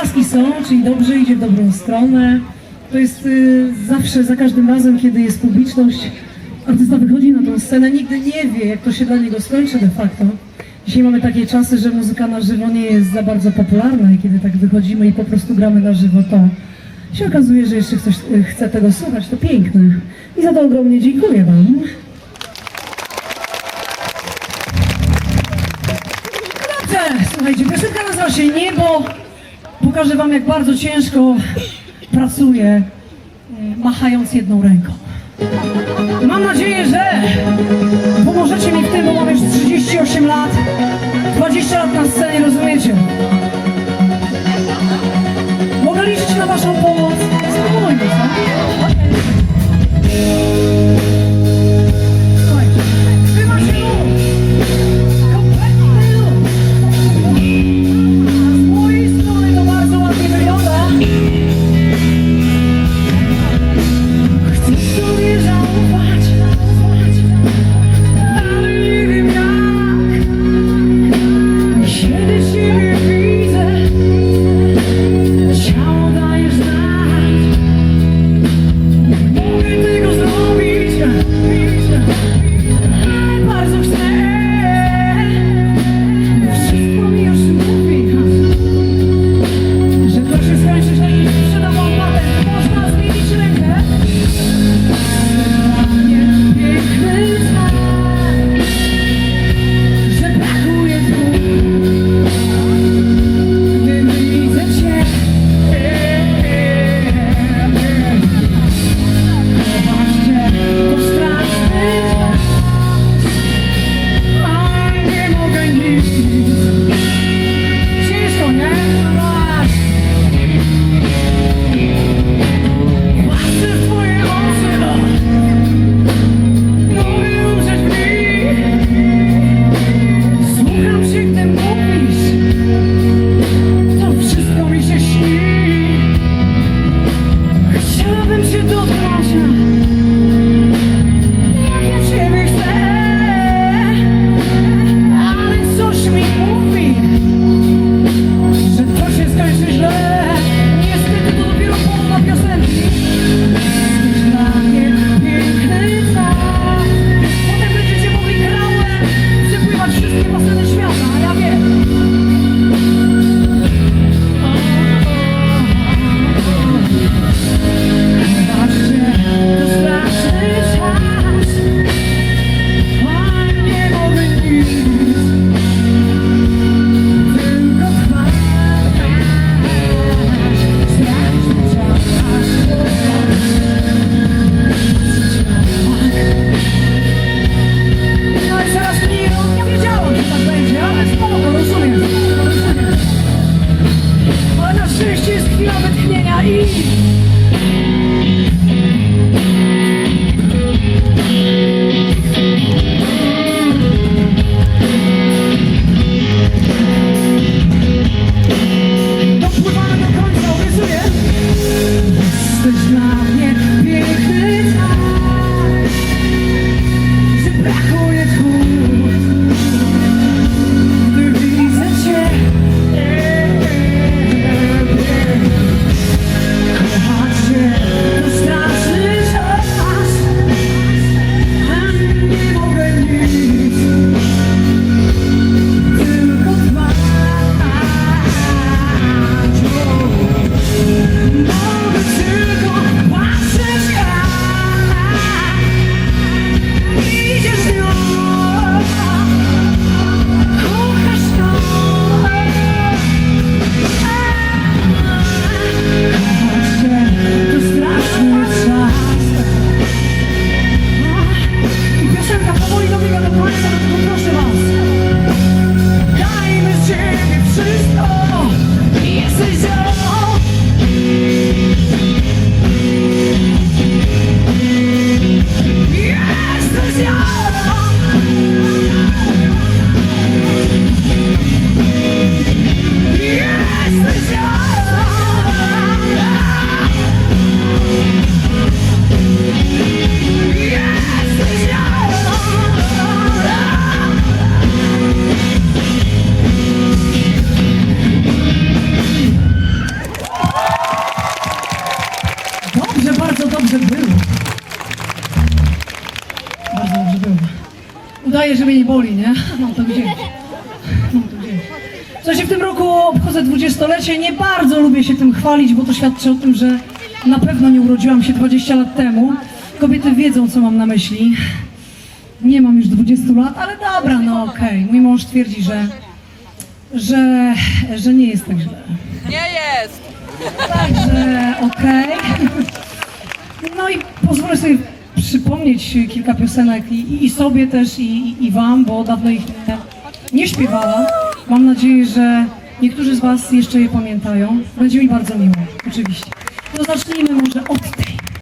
Odblaski są, czyli dobrze idzie w dobrą stronę. To jest y, zawsze, za każdym razem, kiedy jest publiczność, artysta wychodzi na tą scenę, nigdy nie wie, jak to się dla niego skończy de facto. Dzisiaj mamy takie czasy, że muzyka na żywo nie jest za bardzo popularna i kiedy tak wychodzimy i po prostu gramy na żywo, to się okazuje, że jeszcze ktoś y, chce tego słuchać. To piękne. I za to ogromnie dziękuję Wam. Dobrze, słuchajcie, piosenka nazywa się Niebo. Pokażę wam, jak bardzo ciężko pracuję, y, machając jedną ręką. Mam nadzieję, że pomożecie mi w tym, bo mam już 38 lat, 20 lat na scenie, rozumiecie? မတင်နေရည် że mnie nie boli, nie? Mam to gdzieś. Mam to gdzieś. Słuchajcie, w tym roku obchodzę dwudziestolecie. Nie bardzo lubię się tym chwalić, bo to świadczy o tym, że na pewno nie urodziłam się 20 lat temu. Kobiety wiedzą, co mam na myśli. Nie mam już 20 lat, ale dobra, no okej. Mój mąż twierdzi, że, że, że nie jest tak źle. Nie jest! Także okej. No i pozwolę sobie przypomnieć kilka piosenek i, i sobie też, i, i wam, bo dawno ich nie, nie. Mam nadzieję, że niektórzy z was jeszcze je pamiętają. Będzie mi bardzo miło, oczywiście. To zacznijmy może od tej.